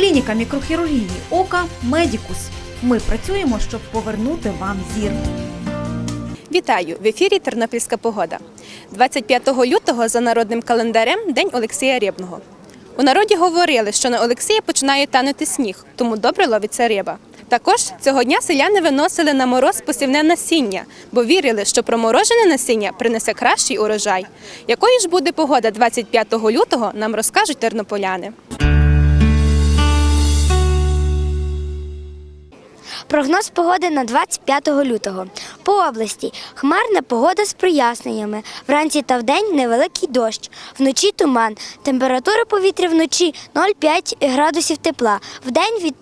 Клініка мікрохірургії ока Медікус. Ми працюємо, щоб повернути вам зір. Вітаю! В ефірі Тернопільська погода. 25 лютого за народним календарем День Олексія Рибного. У народі говорили, що на Олексія починає танути сніг, тому добре ловиться риба. Також цього дня селяни виносили на мороз посівне насіння, бо вірили, що проморожене насіння принесе кращий урожай. Якою ж буде погода 25 лютого, нам розкажуть тернополяни. Прогноз погоди на 25 лютого. По області хмарна погода з проясненнями. Вранці та вдень невеликий дощ. Вночі туман. Температура повітря вночі 0,5 градусів тепла. Вдень від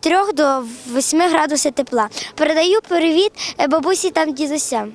3 до 8 градусів тепла. Передаю привіт е, бабусі там дідусям.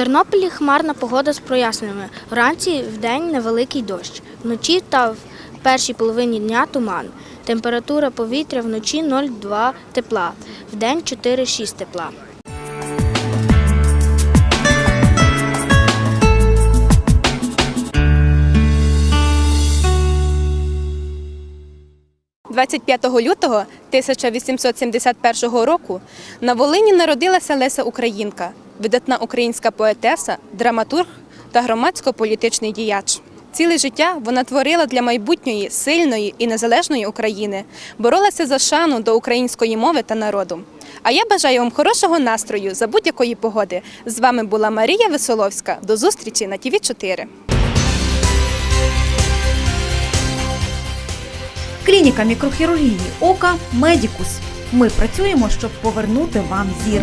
Тернополі хмарна погода з проясненнями. Вранці вдень невеликий дощ. Вночі та в першій половині дня туман. Температура повітря вночі 0,2 тепла, вдень 4,6 тепла. – 25 лютого 1871 року на Волині народилася Леся Українка, видатна українська поетеса, драматург та громадсько-політичний діяч. Ціле життя вона творила для майбутньої сильної і незалежної України, боролася за шану до української мови та народу. А я бажаю вам хорошого настрою за будь-якої погоди. З вами була Марія Висоловська. До зустрічі на ТІВІ 4 Клініка мікрохірургії ока Медікус. Ми працюємо, щоб повернути вам зір.